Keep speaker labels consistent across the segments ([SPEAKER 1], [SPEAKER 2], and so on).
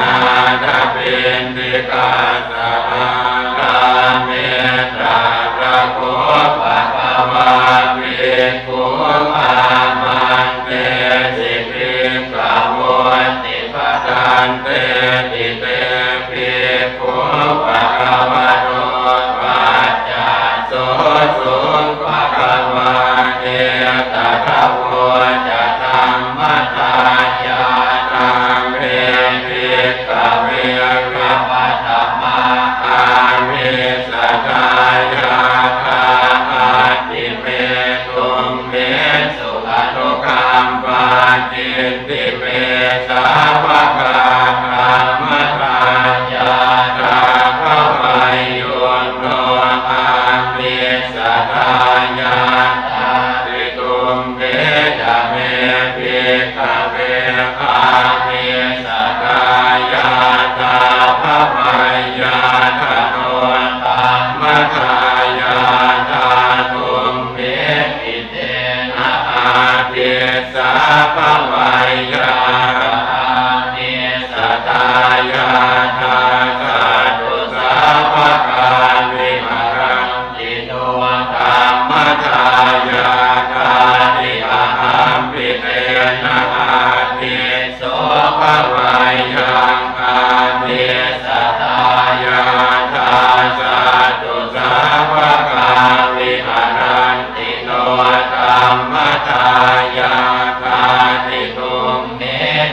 [SPEAKER 1] นานาเป็นิกาส ภวัยา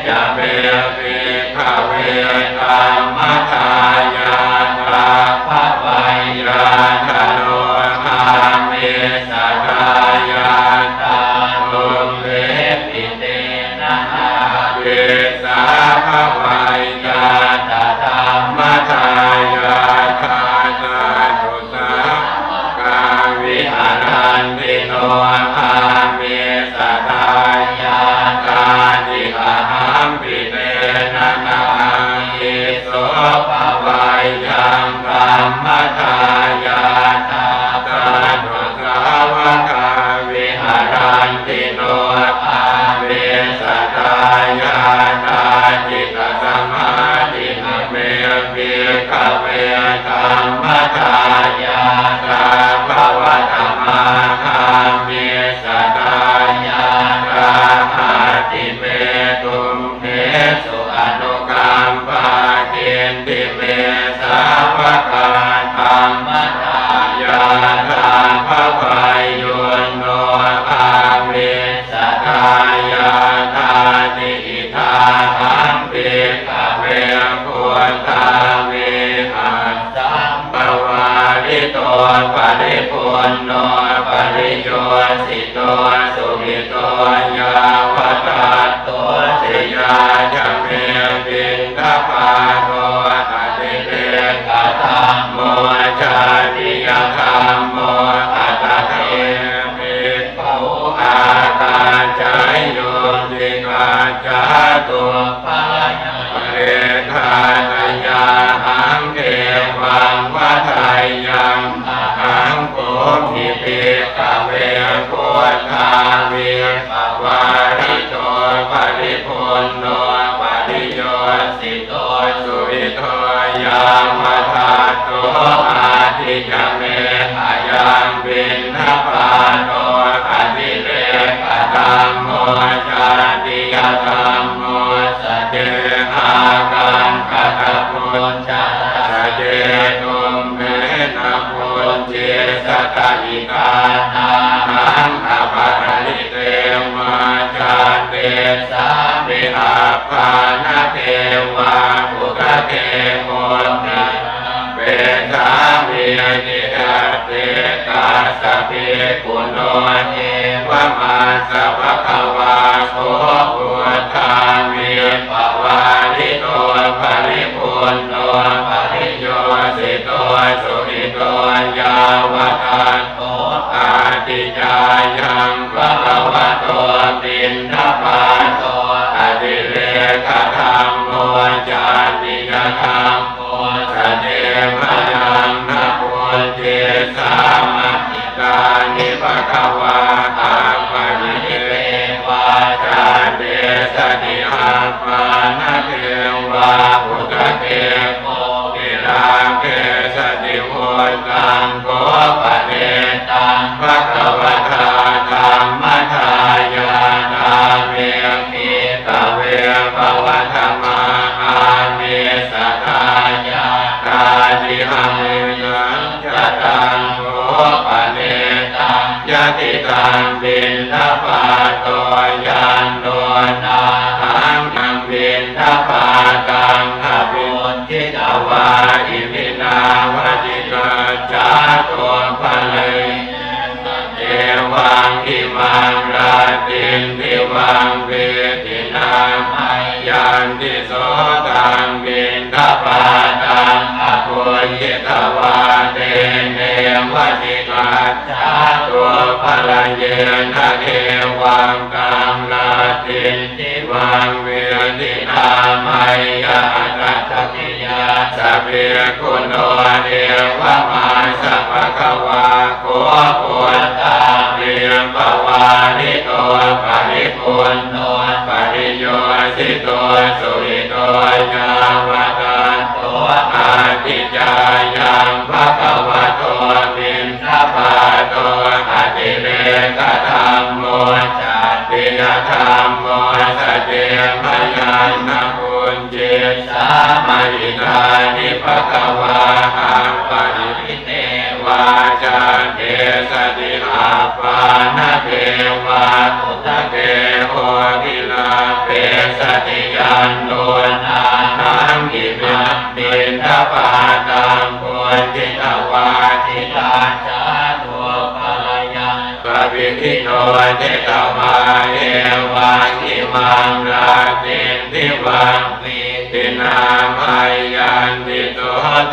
[SPEAKER 1] จะเวปิขเวกามทาย จาตุปายาเรทานาาหังเทวังวัฏยยังหังโกมิเปกเวโกตาวิานาเทวาปุกเทโมติเวสามีนิทัตเตกาสเพปุโนเอวะมาสัพพะวาโสปุทามีปวาริโตภริปุณโนภริโยสิโตสุริโตยาวทานโตอาติจายัง ภะคะวะอาปะนิเตวาจาเดสนิอาปานะเทวาปุตเตโมวิลาเกสติโหตังโกปะเนตังภะคะวะทาธัมมทายานาเมมิตะเวภวะธรรมาอาเมสทายาตาจิหัง ติตังบินทปาโตยันโดนาหังนังบินทปาตังอภิมุทิตาวาอิมินาวจิกาจาโตภะเลยเอวังอิมังราตินทิวังเวทินามัยยันติโสตังบินทปาตังอภุญญิตวาเตเนวจิกาจา ลเยนะเทวังกังราตินทิวังเวทินามัยยันตัตติยาสัพเพคุณโนเดวะมาสัพพะคะวาโคปุตตาเรียมปวาริโตปะริปุณโนปะริโยสิโตสุริโตยาวตาโตอาติจายังภะคะวะโต ธรรมโมจัตติยธรรมโมสเตมยานะปุญเจสามาริกานิภะคะวาหังปริพิเตวาจาเทสติอาปานะเทวาตุตะเกโหติลาเปสติยันโดนา ทิโนเจตมาเอวังอิมังราตินิวังนิ ตินามายันติโต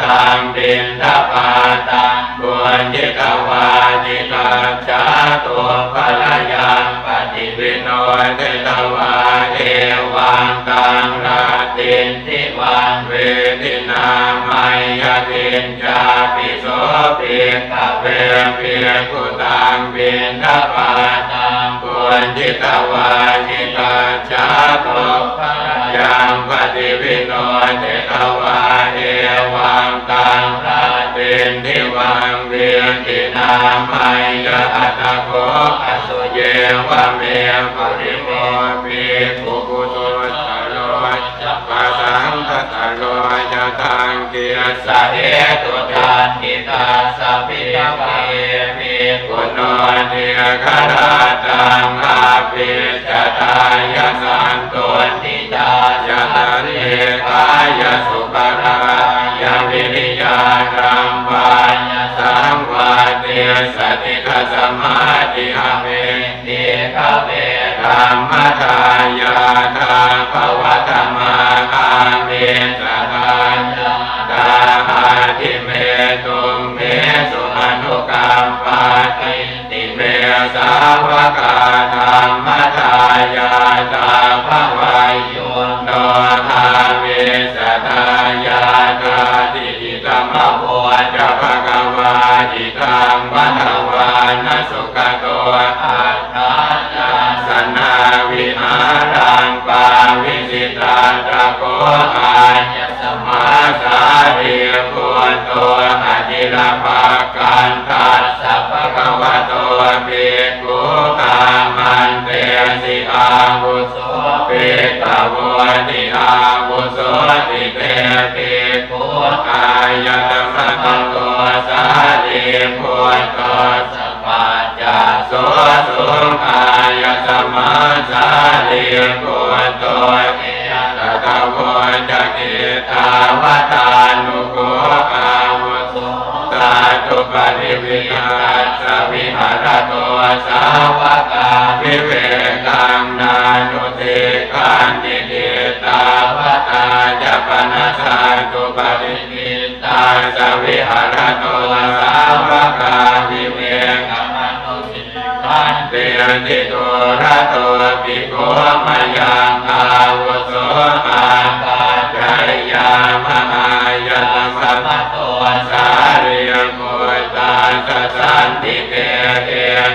[SPEAKER 1] ตังบินทปาตังปุญจิตวาทิตาจาตัวภลยังปฏิวิโนเทตวาเอวังตังราตินทิวังเวทินามายัตินจาปิโสปิกะเวปิกุตังบินทปาตังปุญจิตวาจิตาจาตุภะ ยังปฏิวิโนเทตวาเอวังตังราตินทิวังเวทินามายัตโกอสุเยวะเมปุริโมปิปุกุตุตะโลจัปปะสังคตะโลจะทังเกียสะเอตุทานทิตาสัพพิทเกมิกุโนเนียคาราตังอาภิจตายสันตุนิ จายตันเอกายสุปรายาวิริยารัมปายสังวาเตสติขสมาธิหเมเดขเวธรรมทายาทาภวธรรมาอาเมสทายาตาหาทิเมตุมเมสุอนุกรรมปาติติเมสาวกาธรรมทา วิหารังปาวิสิตาตะโกอาญสมาสาริปุตโตอธิรภากันตัสสะภะคะวะโตภิกขุกามันเตสิอาวุโสภิกขวติอาวุโสติเตภิกขุกายตมะตโตสาริปุตโตสัพพัญญาโส สุขายสมาสาริปุตโตเอตโวจะเกตาวตานุโกอาวุโสสาธุปริวิหารสวิหารตัวสาวกาวิเวกังนานุติกันติเดตาวตาจะปนัสาตุปริวิตาสวิหารตัวสาวกาวิ กันตติตุระตัวปิโกมยังอาวุโสอาตาจายามหายาสัมมตัวสาริยโมตาสสันติเกเก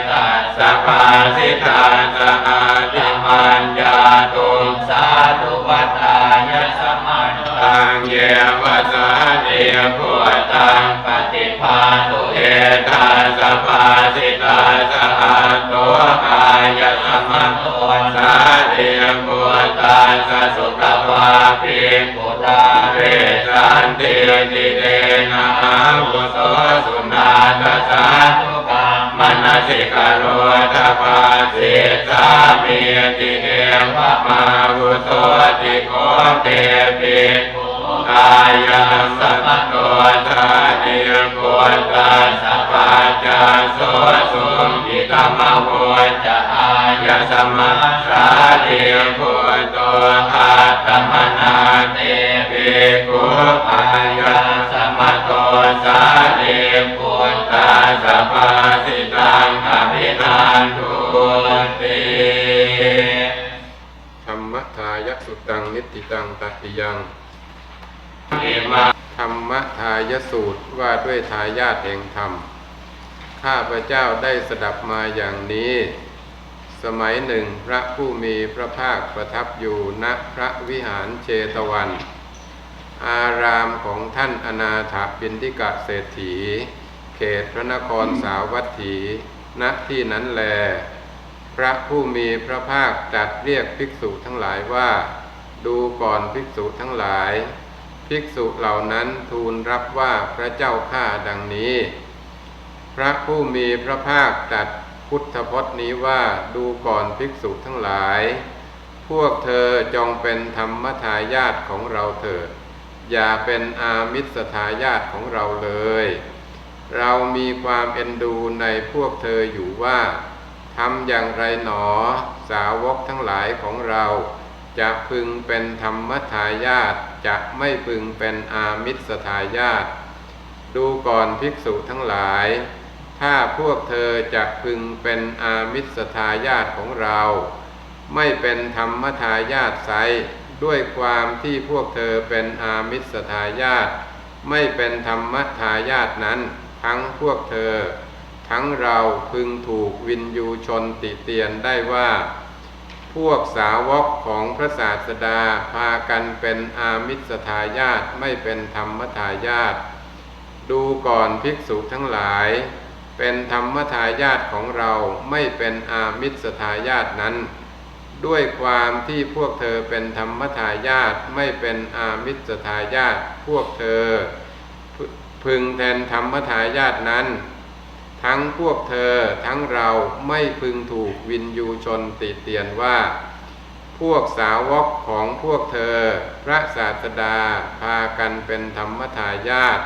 [SPEAKER 1] ตัสสะภาสิทาสหาติมัญญาตุสาธุปัตตายสมัญ ตังเยวสาเดียพุตังปฏิภาตุเอตาสภาสิตาสหาตัวกายสมัตตัวสาเดียพุตังสสุขภาปิปุตาเรสันติติเตนะอาวุโสสุนาตสาธุกามนสิกโรทปาสิสา มีติเอวะมาวุโสติโกเตปิกายสัมโตทานิโกตาสัพพาจาโสสุขิตมโวจะอายสมัสาเดียพุโตอาตมนาเตปิกุอายสมัตโตสาเดียพุตาสัพพ
[SPEAKER 2] ยสุตังนิติตังตัติยัง
[SPEAKER 1] อิมา
[SPEAKER 2] ธรรมทายสูตรว่าด้วยทายาทแห่งธรรม ข้าพระเจ้าได้สดับมาอย่างนี้ สมัยหนึ่งพระผู้มีพระภาคประทับอยู่ณพระวิหารเชตวัน อารามของท่านอนาถบินทิกะเศรษฐี เขตพระนครสาวัตถี ณที่นั้นแล ระผู้มีพระภาคตรัดเรียกภิกษุทั้งหลายว่า ดูก่อนภิกษุทั้งหลาย ภิกษุเหล่านั้นทูลรับว่าพระเจ้าข้าดังนี้ พระผู้มีพระภาคตรัดพุทธพจน์นี้ว่าดูก่อนภิกษุทั้งหลาย พวกเธอจงเป็นธรรมทายาทของเราเถิด อย่าเป็นอามิสทายาทของเราเลย เรามีความเอ็นดูในพวกเธออยู่ว่า ทำอย่างไรหนอ สาวกทั้งหลายของเรา จะพึงเป็นธรรมทายาทจะไม่พึงเป็นอามิสทายาทดูก่อนภิกษุทั้งหลาย ถ้าพวกเธอจะพึงเป็นอามิสทายาทของเรา ไม่เป็นธรรมทายาทไซด้วยความที่พวกเธอเป็นอามิสทายาทไม่เป็นธรรมทายาทนั้น ทั้งพวกเธอ ทั้งเราพึงถูกวินยูชนติเตียนได้ว่า พวกสาวกของพระศาสดาพากันเป็นอามิสทายาทไม่เป็นธรรมทายาทดูก่อนภิกษุทั้งหลาย เป็นธรรมทายาทของเราไม่เป็นอามิสทายาทนั้น ด้วยความที่พวกเธอเป็นธรรมทายาทไม่เป็นอามิสทายาทพวกเธอ พึงแทนธรรมทายาทนั้น ทั้งพวกเธอทั้งเราไม่พึงถูกวินยูชนติเตียนว่า พวกสาวกของพวกเธอ พระศาสดาพากันเป็นธรรมทายาท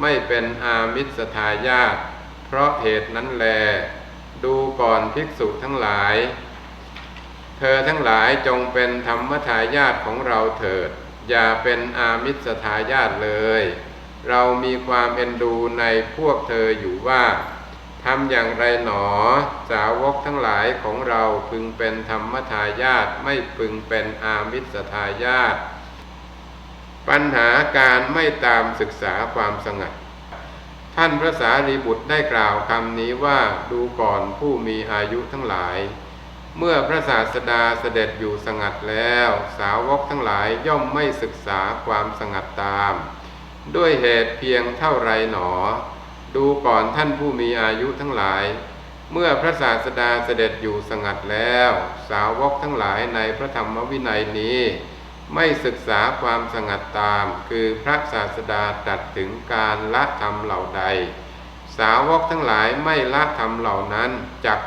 [SPEAKER 2] ไม่เป็นอามิสทายาทเพราะเหตุนั้นแล ดูก่อนภิกษุทั้งหลาย เธอทั้งหลายจงเป็นธรรมทายาทของเราเถิด อย่าเป็นอามิสทายาทเลย เรามีความเอ็นดูในพวกเธออยู่ว่า ทำอย่างไรหนอ สาวกทั้งหลายของเราพึงเป็นธรรมทายาทไม่พึงเป็นอามิสทายาทปัญหาการไม่ตามศึกษาความสงัด ท่านพระสารีบุตรได้กล่าวคำนี้ว่าดูก่อนผู้มีอายุทั้งหลาย เมื่อพระศาสดาเสด็จอยู่สงัดแล้ว สาวกทั้งหลายย่อมไม่ศึกษาความสงัดตาม ด้วยเหตุเพียงเท่าไรหนอ ดูก่อนท่านผู้มีอายุทั้งหลาย เมื่อพระศาสดาเสด็จอยู่สงัดแล้ว สาวกทั้งหลายในพระธรรมวินัยนี้ ไม่ศึกษาความสงัดตาม คือพระศาสดาตรัสถึงการละธรรมเหล่าใด สาวกทั้งหลายไม่ละธรรมเหล่านั้นจัก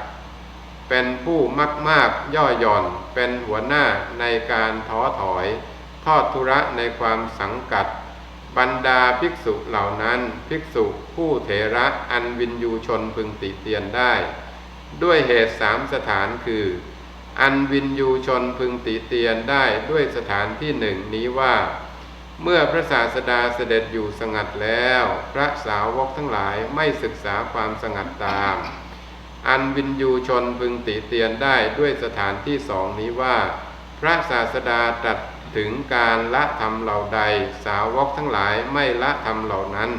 [SPEAKER 2] เป็นผู้มากมากย่อหย่อน เป็นหัวหน้าในการท้อถอย ทอดทุระในความสังกัด บรรดาภิกษุเหล่านั้นภิกษุผู้เถระอันวินยูชนพึงติเตียนได้ ด้วยเหตุสามสถานคือ อันวินยูชนพึงติเตียนได้ด้วยสถานที่หนึ่งนี้ว่า เมื่อพระศาสดาเสด็จอยู่สงัดแล้ว พระสาวกทั้งหลายไม่ศึกษาความสงัดตาม อันวินยูชนพึงติเตียนได้ด้วยสถานที่สองนี้ว่า พระศาสดาตรัส ถึงการละธรรมเหล่าใดสาวกทั้งหลายไม่ละธรรมเหล่านั้น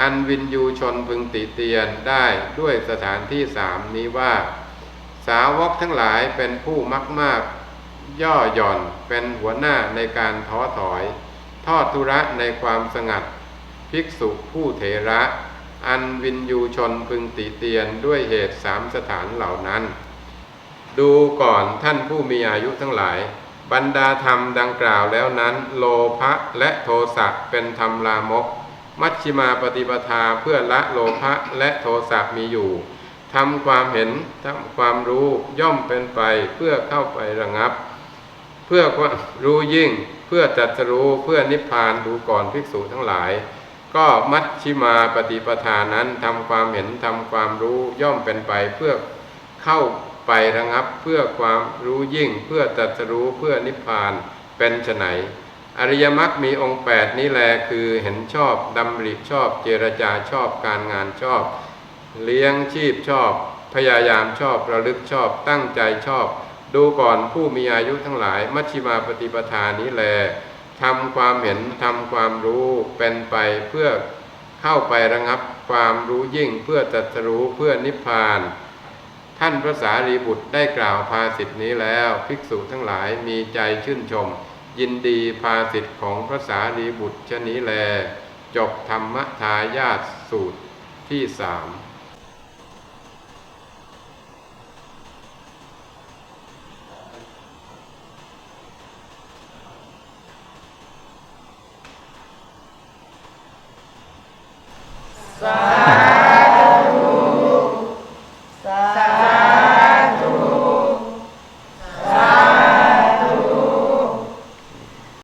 [SPEAKER 2] อันวินยูชนพึงติเตียนได้ด้วยสถานที่สามนี้ว่า สาวกทั้งหลายเป็นผู้มักมาก ย่อหย่อนเป็นหัวหน้าในการท้อถอย ทอดทุระในความสงัด ภิกษุผู้เถระ อันวินยูชนพึงติเตียนด้วยเหตุสามสถานเหล่านั้น ดูก่อนท่านผู้มีอายุทั้งหลาย บรรดาธรรมดังกล่าวแล้วนั้น โลภะและโทสะเป็นธรรมลามก มัชฌิมาปฏิปทาเพื่อละโลภะและโทสะมีอยู่ทำความเห็นทำความรู้ย่อมเป็นไปเพื่อเข้าไประงับ เพื่อรู้ยิ่งเพื่อจัดสรู้เพื่อนิพพานดูก่อนภิกษุทั้งหลาย ก็มัชชิมาปฏิปทานั้นทำความเห็นทำความรู้ย่อมเป็นไปเพื่อเข้า ไประงับเพื่อความรู้ยิ่งเพื่อจัดสรู้เพื่อนิพพานเป็นไฉนอริยมรรคมีองค์8นี้แลคือเห็นชอบดำริชอบเจรจาชอบการงานชอบ เลี้ยงชีพชอบ พยายามชอบระลึกชอบตั้งใจชอบ ดูก่อนผู้มีอายุทั้งหลาย มัชฌิมาปฏิปทานี้แลทำความเห็นทำความรู้เป็นไปเพื่อเข้าไประงับความรู้ยิ่งเพื่อจัดรู้เพื่อนิพพาน ท่านพระสารีบุตรได้กล่าวภาสิทธินี้แล้ว ภิกษุทั้งหลายมีใจชื่นชม ยินดีภาสิทธิของพระสารีบุตรชะนี้แล จบธรรมทายาทสูตรที่สาม
[SPEAKER 1] สา